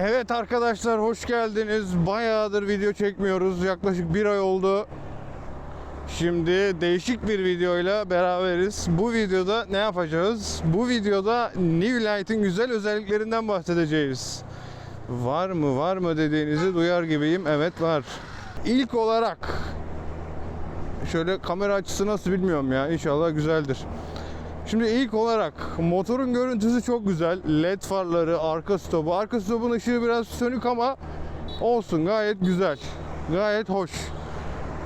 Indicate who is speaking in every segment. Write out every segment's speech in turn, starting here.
Speaker 1: Evet arkadaşlar hoş geldiniz. Bayağıdır video çekmiyoruz. Yaklaşık bir ay oldu. Şimdi değişik bir videoyla beraberiz. Bu videoda ne yapacağız? Bu videoda New Light'in güzel özelliklerinden bahsedeceğiz. Var mı var mı dediğinizi duyar gibiyim. Evet var. İlk olarak şöyle kamera açısı nasıl bilmiyorum ya. İnşallah güzeldir. Şimdi ilk olarak motorun görüntüsü çok güzel. LED farları, arka stopu. Arka stopun ışığı biraz sönük ama olsun gayet güzel. Gayet hoş.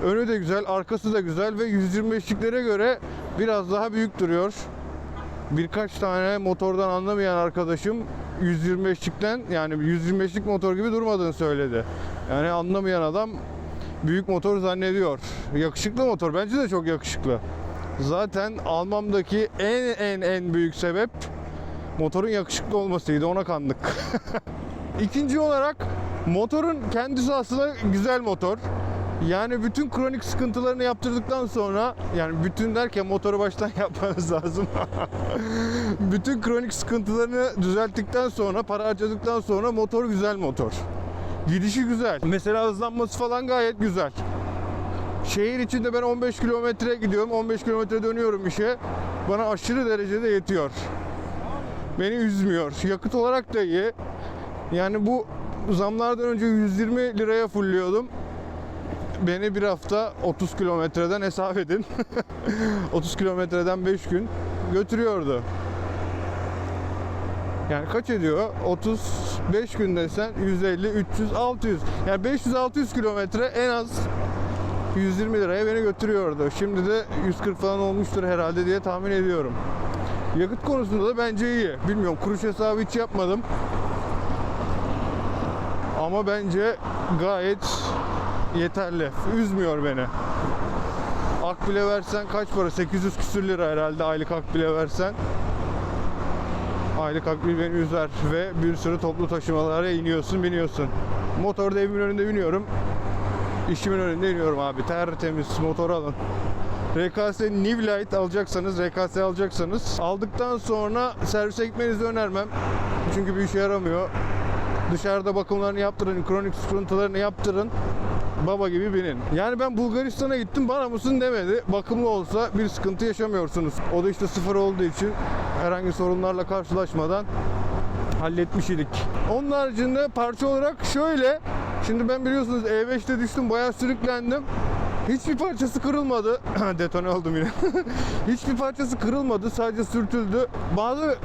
Speaker 1: Önü de güzel, arkası da güzel ve 125'liklere göre biraz daha büyük duruyor. Birkaç tane motordan anlamayan arkadaşım 125'likten yani 125'lik motor gibi durmadığını söyledi. Yani anlamayan adam büyük motor zannediyor. Yakışıklı motor. Bence de çok yakışıklı. Zaten almamdaki en en en büyük sebep motorun yakışıklı olmasıydı. Ona kandık. İkinci olarak motorun kendisi aslında güzel motor. Yani bütün kronik sıkıntılarını yaptırdıktan sonra yani bütün derken motoru baştan yapmanız lazım. bütün kronik sıkıntılarını düzelttikten sonra para harcadıktan sonra motor güzel motor. Gidişi güzel. Mesela hızlanması falan gayet güzel. Şehir içinde ben 15 kilometre gidiyorum. 15 kilometre dönüyorum işe. Bana aşırı derecede yetiyor. Beni üzmüyor. Yakıt olarak da iyi. Yani bu zamlardan önce 120 liraya fulliyordum. Beni bir hafta 30 kilometreden hesap edin. 30 kilometreden 5 gün götürüyordu. Yani kaç ediyor? 35 gün desen 150, 300, 600. Yani 500-600 kilometre en az 120 liraya beni götürüyordu. Şimdi de 140 falan olmuştur herhalde diye tahmin ediyorum. Yakıt konusunda da bence iyi. Bilmiyorum kuruş hesabı hiç yapmadım. Ama bence gayet yeterli. Üzmüyor beni. Ak bile versen kaç para? 800 küsür lira herhalde aylık ak bile versen. Aylık akbil beni üzer ve bir sürü toplu taşımalara iniyorsun biniyorsun. Motorda evimin önünde biniyorum. İşimin önünde iniyorum abi. Tertemiz motor alın. RKS New Light alacaksanız, RKS alacaksanız aldıktan sonra servise gitmenizi önermem. Çünkü bir işe yaramıyor. Dışarıda bakımlarını yaptırın, kronik sıkıntılarını yaptırın. Baba gibi binin. Yani ben Bulgaristan'a gittim bana mısın demedi. Bakımlı olsa bir sıkıntı yaşamıyorsunuz. O da işte sıfır olduğu için herhangi sorunlarla karşılaşmadan halletmiş idik. Onun haricinde parça olarak şöyle. Şimdi ben biliyorsunuz E5'te düştüm bayağı sürüklendim. Hiçbir parçası kırılmadı. Detone oldum yine. Hiçbir parçası kırılmadı. Sadece sürtüldü. Bazı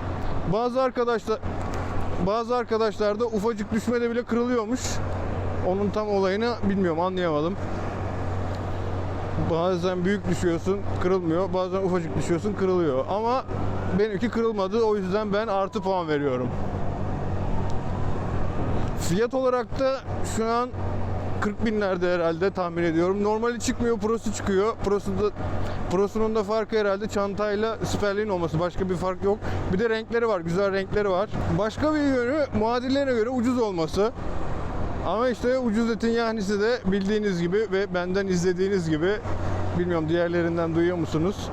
Speaker 1: bazı arkadaşlar bazı arkadaşlarda ufacık düşmede bile kırılıyormuş. Onun tam olayını bilmiyorum anlayamadım. Bazen büyük düşüyorsun kırılmıyor. Bazen ufacık düşüyorsun kırılıyor. Ama benimki kırılmadı. O yüzden ben artı puan veriyorum. Fiyat olarak da şu an 40 binlerde herhalde tahmin ediyorum. Normali çıkmıyor, prosu çıkıyor. Prosu da, prosunun da farkı herhalde çantayla siperliğin olması. Başka bir fark yok. Bir de renkleri var, güzel renkleri var. Başka bir yönü muadillerine göre ucuz olması. Ama işte ucuz etin yahnisi de bildiğiniz gibi ve benden izlediğiniz gibi bilmiyorum diğerlerinden duyuyor musunuz?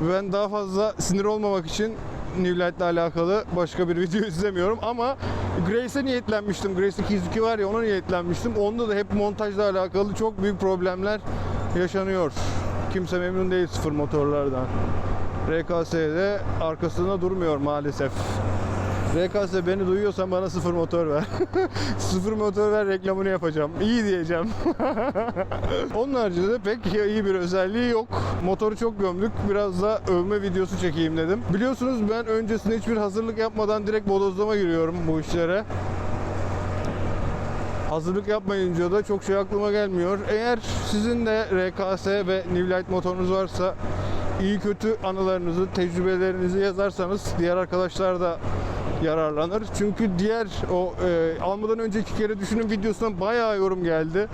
Speaker 1: Ben daha fazla sinir olmamak için New Light'la alakalı başka bir video izlemiyorum ama Grace'e niyetlenmiştim. Grace 202 var ya ona niyetlenmiştim. Onda da hep montajla alakalı çok büyük problemler yaşanıyor. Kimse memnun değil sıfır motorlardan. RKS'de arkasında durmuyor maalesef. RKS beni duyuyorsan bana sıfır motor ver. sıfır motor ver reklamını yapacağım. İyi diyeceğim. Onun haricinde de pek iyi bir özelliği yok. Motoru çok gömdük. Biraz da övme videosu çekeyim dedim. Biliyorsunuz ben öncesinde hiçbir hazırlık yapmadan direkt bodozlama giriyorum bu işlere. Hazırlık yapmayınca da çok şey aklıma gelmiyor. Eğer sizin de RKS ve New Light motorunuz varsa iyi kötü anılarınızı, tecrübelerinizi yazarsanız diğer arkadaşlar da yararlanır. Çünkü diğer o e, almadan önceki kere düşünün videosuna bayağı yorum geldi.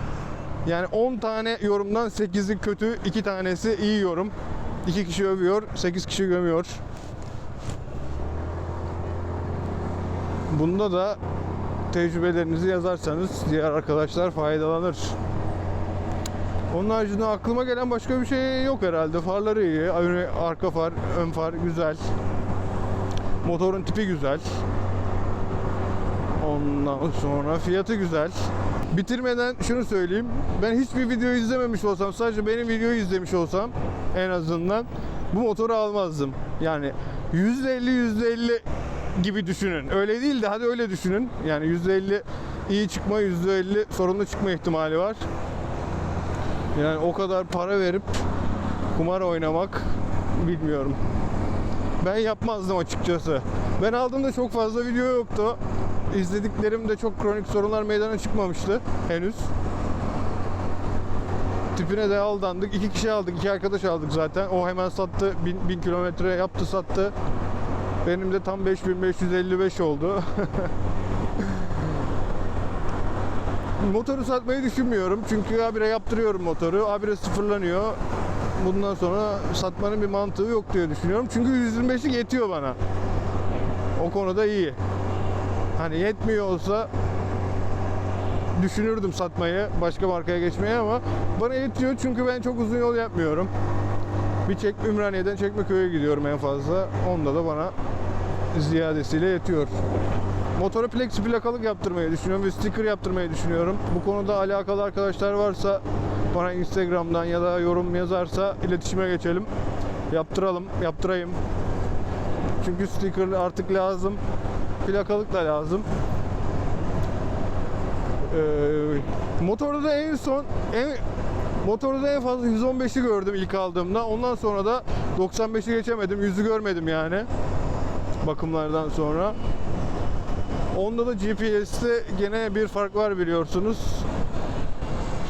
Speaker 1: Yani 10 tane yorumdan 8'i kötü, 2 tanesi iyi yorum. 2 kişi övüyor, 8 kişi gömüyor. Bunda da tecrübelerinizi yazarsanız diğer arkadaşlar faydalanır. Onun haricinde aklıma gelen başka bir şey yok herhalde. Farları iyi, arka far, ön far güzel. Motorun tipi güzel. Ondan sonra fiyatı güzel. Bitirmeden şunu söyleyeyim. Ben hiçbir video izlememiş olsam, sadece benim videoyu izlemiş olsam en azından bu motoru almazdım. Yani %50 %50 gibi düşünün. Öyle değil de hadi öyle düşünün. Yani %50 iyi çıkma, %50 sorunlu çıkma ihtimali var. Yani o kadar para verip kumar oynamak bilmiyorum. Ben yapmazdım açıkçası. Ben aldığımda çok fazla video yoktu. İzlediklerimde çok kronik sorunlar meydana çıkmamıştı henüz. Tipine de aldandık. İki kişi aldık, iki arkadaş aldık zaten. O hemen sattı. Bin, bin kilometre yaptı sattı. Benim de tam 5555 oldu. Motoru satmayı düşünmüyorum. Çünkü abire yaptırıyorum motoru. Abire sıfırlanıyor. Bundan sonra satmanın bir mantığı yok diye düşünüyorum. Çünkü 125'lik yetiyor bana. O konuda iyi. Hani yetmiyor olsa düşünürdüm satmayı, başka markaya geçmeyi ama bana yetiyor çünkü ben çok uzun yol yapmıyorum. Bir çek Ümraniye'den Çekmeköy'e gidiyorum en fazla. Onda da bana ziyadesiyle yetiyor. Motora plexi plakalık yaptırmayı düşünüyorum ve sticker yaptırmayı düşünüyorum. Bu konuda alakalı arkadaşlar varsa bana Instagram'dan ya da yorum yazarsa iletişime geçelim. Yaptıralım, yaptırayım. Çünkü sticker artık lazım. Plakalık da lazım. Ee, motorda da en son en, motorda da en fazla 115'i gördüm ilk aldığımda. Ondan sonra da 95'i geçemedim. Yüzü görmedim yani. Bakımlardan sonra. Onda da GPS'te gene bir fark var biliyorsunuz.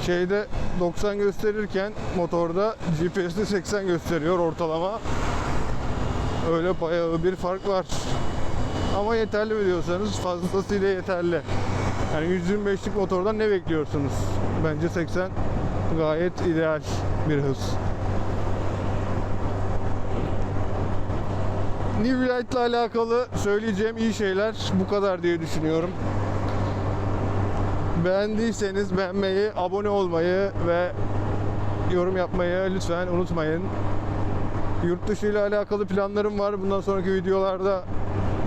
Speaker 1: Şeyde 90 gösterirken motorda GPS'te 80 gösteriyor ortalama. Öyle bayağı bir fark var. Ama yeterli mi diyorsanız fazlasıyla yeterli. Yani 125'lik motordan ne bekliyorsunuz? Bence 80 gayet ideal bir hız. New Light ile alakalı söyleyeceğim iyi şeyler bu kadar diye düşünüyorum. Beğendiyseniz beğenmeyi, abone olmayı ve yorum yapmayı lütfen unutmayın. Yurt dışı ile alakalı planlarım var. Bundan sonraki videolarda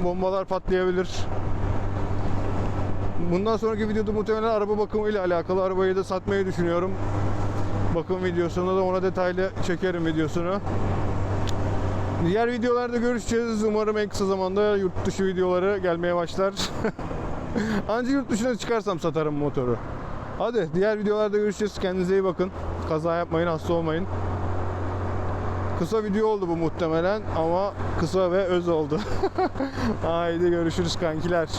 Speaker 1: bombalar patlayabilir. Bundan sonraki videoda muhtemelen araba bakımı ile alakalı arabayı da satmayı düşünüyorum. Bakım videosunda da ona detaylı çekerim videosunu. Diğer videolarda görüşeceğiz. Umarım en kısa zamanda yurt dışı videoları gelmeye başlar. Ancak yurt dışına çıkarsam satarım motoru. Hadi diğer videolarda görüşeceğiz. Kendinize iyi bakın. Kaza yapmayın, hasta olmayın. Kısa video oldu bu muhtemelen ama kısa ve öz oldu. Haydi görüşürüz kankiler.